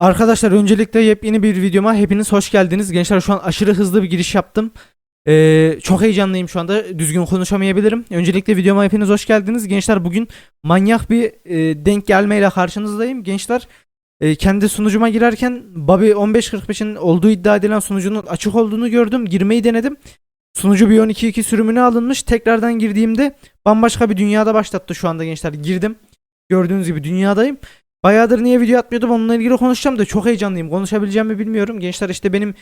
Arkadaşlar öncelikle yepyeni bir videoma hepiniz hoş geldiniz. Gençler şu an aşırı hızlı bir giriş yaptım. Ee, çok heyecanlıyım şu anda. Düzgün konuşamayabilirim. Öncelikle videoma hepiniz hoş geldiniz. Gençler bugün manyak bir e, denk gelmeyle karşınızdayım. Gençler e, kendi sunucuma girerken Bobby 1545'in olduğu iddia edilen sunucunun açık olduğunu gördüm. Girmeyi denedim. Sunucu bir 12.2 sürümüne alınmış. Tekrardan girdiğimde bambaşka bir dünyada başlattı şu anda gençler. Girdim. Gördüğünüz gibi dünyadayım. Bayağıdır niye video atmıyordum onunla ilgili konuşacağım da çok heyecanlıyım. Konuşabileceğimi bilmiyorum. Gençler işte benim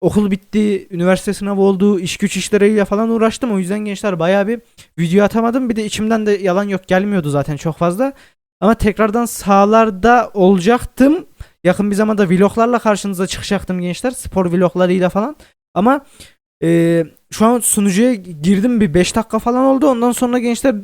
okul bitti, üniversite sınavı oldu, iş güç işleriyle falan uğraştım. O yüzden gençler bayağı bir video atamadım. Bir de içimden de yalan yok gelmiyordu zaten çok fazla. Ama tekrardan sahalarda olacaktım. Yakın bir zamanda vloglarla karşınıza çıkacaktım gençler. Spor vloglarıyla falan. Ama e, şu an sunucuya girdim bir 5 dakika falan oldu. Ondan sonra gençler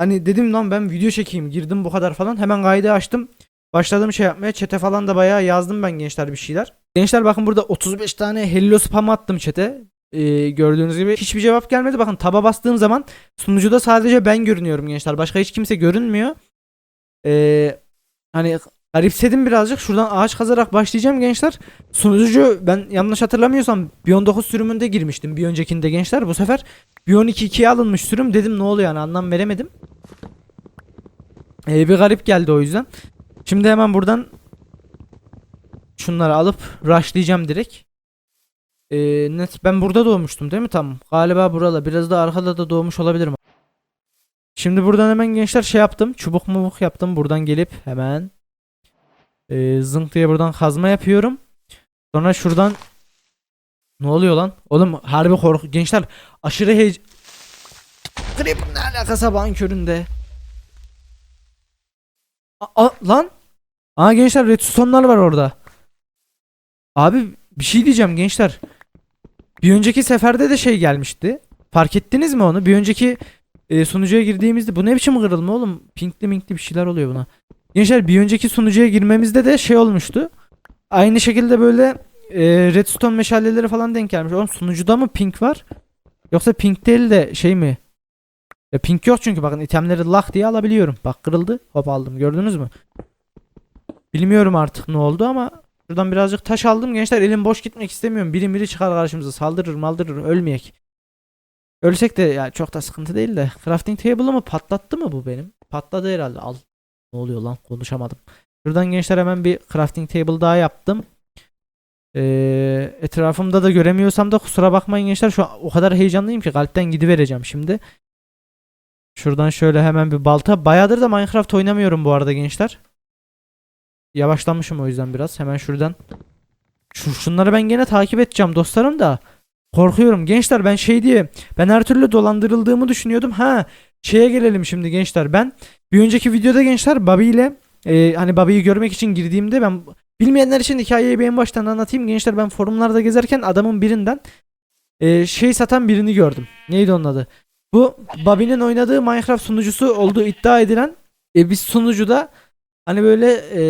Hani dedim lan ben video çekeyim girdim bu kadar falan. Hemen kaydı açtım. Başladım şey yapmaya. Çete falan da bayağı yazdım ben gençler bir şeyler. Gençler bakın burada 35 tane hello spam attım çete. Ee, gördüğünüz gibi hiçbir cevap gelmedi. Bakın taba bastığım zaman sunucuda sadece ben görünüyorum gençler. Başka hiç kimse görünmüyor. Ee, hani garipsedim birazcık. Şuradan ağaç kazarak başlayacağım gençler. Sunucu ben yanlış hatırlamıyorsam Bion 9 sürümünde girmiştim. Bir öncekinde gençler. Bu sefer Bion 2 alınmış sürüm. Dedim ne oluyor yani anlam veremedim. Ee, bir garip geldi o yüzden. Şimdi hemen buradan şunları alıp rushlayacağım direkt. Ee, ben burada doğmuştum değil mi? Tamam. Galiba buralı. Biraz da arkada da doğmuş olabilirim. Şimdi buradan hemen gençler şey yaptım. Çubuk mubuk yaptım. Buradan gelip hemen ee, zınk diye buradan kazma yapıyorum. Sonra şuradan ne oluyor lan? Oğlum harbi korku. Gençler aşırı heyecan. Grip ne alaka sabahın köründe? A- a- lan? Aa gençler redstone'lar var orada. Abi bir şey diyeceğim gençler. Bir önceki seferde de şey gelmişti. Fark ettiniz mi onu? Bir önceki e, sunucuya girdiğimizde bu ne biçim kırılma oğlum? Pinkli minkli bir şeyler oluyor buna. Gençler bir önceki sunucuya girmemizde de şey olmuştu. Aynı şekilde böyle e, redstone meşaleleri falan denk gelmiş. Oğlum sunucuda mı pink var? Yoksa pink değil de şey mi? Ya pink yok çünkü bakın itemleri lak diye alabiliyorum. Bak kırıldı. Hop aldım. Gördünüz mü? Bilmiyorum artık ne oldu ama şuradan birazcık taş aldım. Gençler elim boş gitmek istemiyorum. Biri biri çıkar karşımıza saldırır maldırır ölmeyek. Ölsek de ya çok da sıkıntı değil de. Crafting table'ımı patlattı mı bu benim? Patladı herhalde. Al. Ne oluyor lan? Konuşamadım. Şuradan gençler hemen bir crafting table daha yaptım. Ee, etrafımda da göremiyorsam da kusura bakmayın gençler. Şu an o kadar heyecanlıyım ki kalpten gidivereceğim şimdi. Şuradan şöyle hemen bir balta. Bayağıdır da Minecraft oynamıyorum bu arada gençler. Yavaşlamışım o yüzden biraz. Hemen şuradan. Şu, şunları ben gene takip edeceğim dostlarım da. Korkuyorum gençler ben şey diye ben her türlü dolandırıldığımı düşünüyordum. Ha şeye gelelim şimdi gençler. Ben bir önceki videoda gençler Bobby ile e, hani Bobby'yi görmek için girdiğimde ben bilmeyenler için hikayeyi bir en baştan anlatayım. Gençler ben forumlarda gezerken adamın birinden e, şey satan birini gördüm. Neydi onun adı? Bu Bobby'nin oynadığı Minecraft sunucusu olduğu iddia edilen e, bir sunucuda hani böyle e,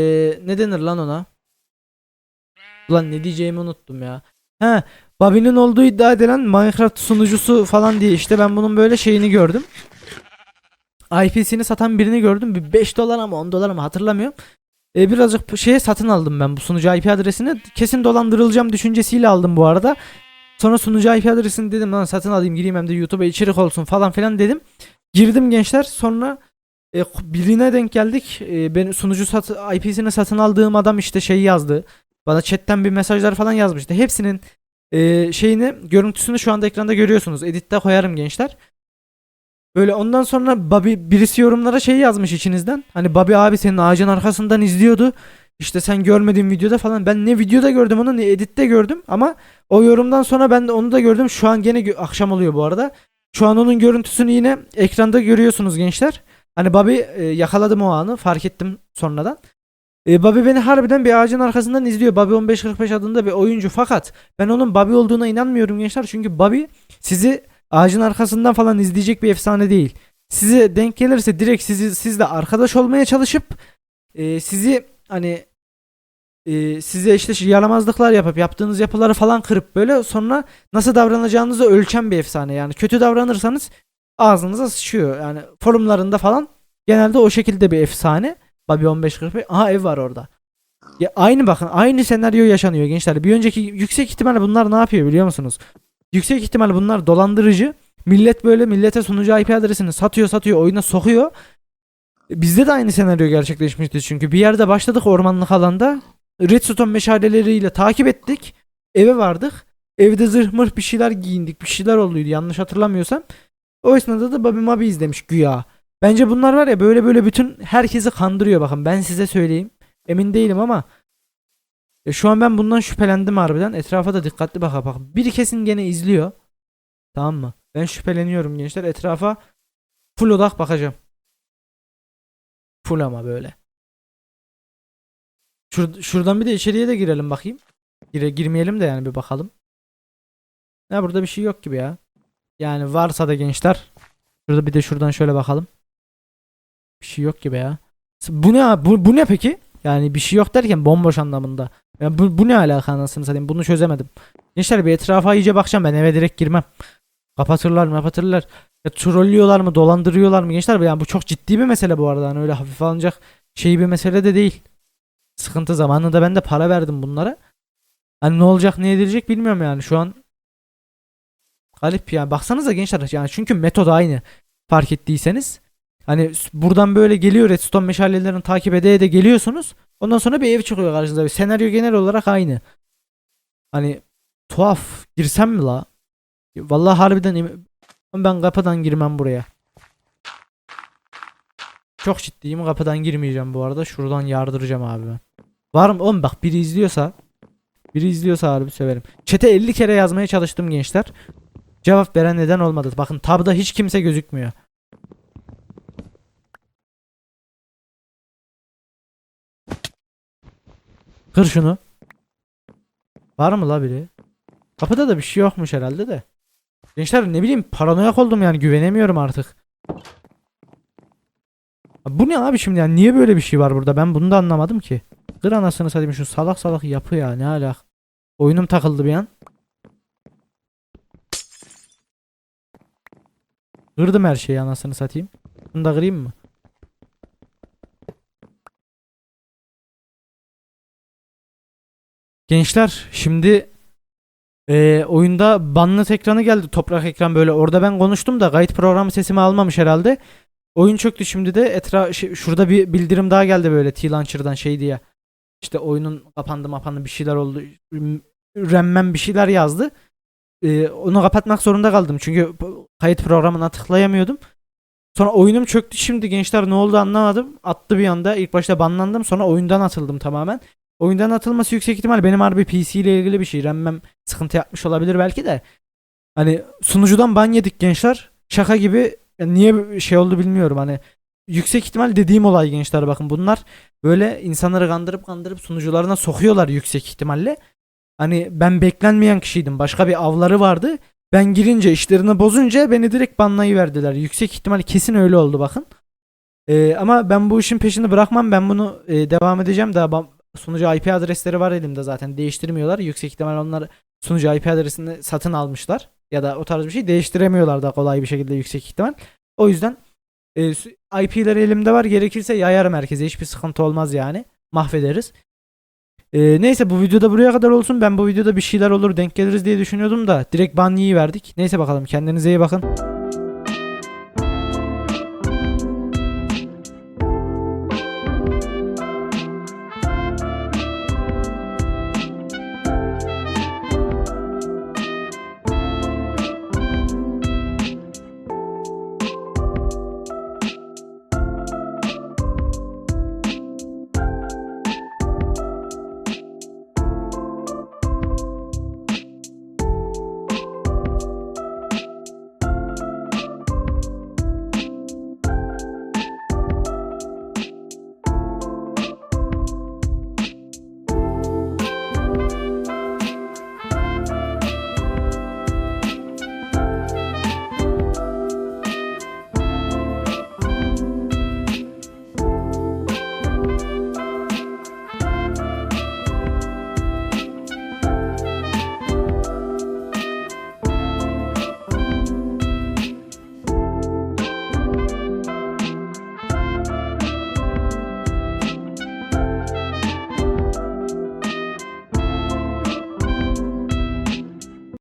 ne denir lan ona? Ulan ne diyeceğimi unuttum ya. He, Bobby'nin olduğu iddia edilen Minecraft sunucusu falan diye işte ben bunun böyle şeyini gördüm. IP'sini satan birini gördüm. Bir 5 dolar ama 10 dolar mı hatırlamıyorum. E, birazcık şeye satın aldım ben bu sunucu IP adresini. Kesin dolandırılacağım düşüncesiyle aldım bu arada. Sonra sunucu IP adresini dedim lan satın alayım gireyim hem de YouTube'a içerik olsun falan filan dedim. Girdim gençler sonra e, birine denk geldik. E, ben sunucu sat, IP'sini satın aldığım adam işte şey yazdı. Bana chatten bir mesajlar falan yazmıştı. Hepsinin e, şeyini görüntüsünü şu anda ekranda görüyorsunuz. Editte koyarım gençler. Böyle ondan sonra Bobby birisi yorumlara şey yazmış içinizden. Hani Bobby abi senin ağacın arkasından izliyordu. İşte sen görmediğin videoda falan. Ben ne videoda gördüm onu ne editte gördüm. Ama o yorumdan sonra ben de onu da gördüm. Şu an gene akşam oluyor bu arada. Şu an onun görüntüsünü yine ekranda görüyorsunuz gençler. Hani Bobby e, yakaladım o anı fark ettim sonradan. E, Bobby beni harbiden bir ağacın arkasından izliyor. Bobby 1545 adında bir oyuncu fakat ben onun Bobby olduğuna inanmıyorum gençler. Çünkü Bobby sizi ağacın arkasından falan izleyecek bir efsane değil. Size denk gelirse direkt sizi sizle arkadaş olmaya çalışıp e, sizi hani e, size işte yaramazlıklar yapıp yaptığınız yapıları falan kırıp böyle sonra nasıl davranacağınızı ölçen bir efsane. Yani kötü davranırsanız ağzınıza sıçıyor. Yani forumlarında falan genelde o şekilde bir efsane. Bobby 1545. Aha ev var orada. Ya aynı bakın aynı senaryo yaşanıyor gençler. Bir önceki yüksek ihtimalle bunlar ne yapıyor biliyor musunuz? Yüksek ihtimalle bunlar dolandırıcı. Millet böyle millete sunucu IP adresini satıyor satıyor oyuna sokuyor. Bizde de aynı senaryo gerçekleşmişti çünkü bir yerde başladık ormanlık alanda. Redstone meşaleleriyle takip ettik. Eve vardık. Evde zırh mırh bir şeyler giyindik. Bir şeyler olduydu yanlış hatırlamıyorsam. O esnada da Bobby Mabi izlemiş güya. Bence bunlar var ya böyle böyle bütün herkesi kandırıyor bakın ben size söyleyeyim. Emin değilim ama ya şu an ben bundan şüphelendim harbiden. Etrafa da dikkatli baka bak. Biri kesin gene izliyor. Tamam mı? Ben şüpheleniyorum gençler. Etrafa full odak bakacağım. Full ama böyle. Şur şuradan bir de içeriye de girelim bakayım. Gire girmeyelim de yani bir bakalım. Ya burada bir şey yok gibi ya. Yani varsa da gençler. Şurada bir de şuradan şöyle bakalım. Bir şey yok gibi ya. Bu ne abi? Bu, bu ne peki? Yani bir şey yok derken bomboş anlamında. Ya bu, bu ne alaka anasını satayım? Bunu çözemedim. Gençler bir etrafa iyice bakacağım. Ben eve direkt girmem. Kapatırlar mı kapatırlar. Ya trollüyorlar mı dolandırıyorlar mı gençler? Yani bu çok ciddi bir mesele bu arada. Hani öyle hafif alınacak şey bir mesele de değil. Sıkıntı zamanında ben de para verdim bunlara. Hani ne olacak ne edilecek bilmiyorum yani şu an. Garip yani baksanıza gençler yani çünkü metod aynı fark ettiyseniz. Hani buradan böyle geliyor redstone meşalelerini takip ede ede geliyorsunuz. Ondan sonra bir ev çıkıyor karşınıza. Bir senaryo genel olarak aynı. Hani tuhaf. Girsem mi la? Vallahi harbiden ben kapıdan girmem buraya. Çok ciddiyim kapıdan girmeyeceğim bu arada. Şuradan yardıracağım abi ben. Var mı? Oğlum bak biri izliyorsa biri izliyorsa harbi severim. Çete 50 kere yazmaya çalıştım gençler. Cevap veren neden olmadı. Bakın tabda hiç kimse gözükmüyor. Kır şunu. Var mı la biri? Kapıda da bir şey yokmuş herhalde de. Gençler ne bileyim paranoyak oldum yani güvenemiyorum artık. Bu ne abi şimdi yani niye böyle bir şey var burada ben bunu da anlamadım ki. Kır anasını satayım şu salak salak yapı ya ne alak. Oyunum takıldı bir an. Kırdım her şeyi anasını satayım. Bunu da kırayım mı? Gençler şimdi eee, oyunda banlı ekranı geldi toprak ekran böyle orada ben konuştum da kayıt programı sesimi almamış herhalde. Oyun çöktü şimdi de etra şey- şurada bir bildirim daha geldi böyle T-Launcher'dan şey diye. İşte oyunun kapandı mapandı bir şeyler oldu. Remmem bir şeyler yazdı. Eee, onu kapatmak zorunda kaldım çünkü kayıt programına tıklayamıyordum. Sonra oyunum çöktü şimdi gençler ne oldu anlamadım. Attı bir anda. İlk başta banlandım sonra oyundan atıldım tamamen. Oyundan atılması yüksek ihtimal benim harbi PC ile ilgili bir şey. RAM'im sıkıntı yapmış olabilir belki de. Hani sunucudan ban yedik gençler. Şaka gibi Yani niye şey oldu bilmiyorum hani. Yüksek ihtimal dediğim olay gençler bakın bunlar böyle insanları kandırıp kandırıp sunucularına sokuyorlar yüksek ihtimalle. Hani ben beklenmeyen kişiydim. Başka bir avları vardı. Ben girince işlerini bozunca beni direkt banlayıverdiler. Yüksek ihtimal kesin öyle oldu bakın. Ee, ama ben bu işin peşini bırakmam. Ben bunu e, devam edeceğim. Daha sunucu IP adresleri var elimde zaten. Değiştirmiyorlar. Yüksek ihtimal onlar sunucu IP adresini satın almışlar. Ya da o tarz bir şey değiştiremiyorlar da kolay bir şekilde yüksek ihtimal. O yüzden e, su- IP'leri elimde var. Gerekirse yayarım herkese. Hiçbir sıkıntı olmaz yani. Mahvederiz. E, neyse bu videoda buraya kadar olsun. Ben bu videoda bir şeyler olur denk geliriz diye düşünüyordum da direkt ban verdik. Neyse bakalım kendinize iyi bakın.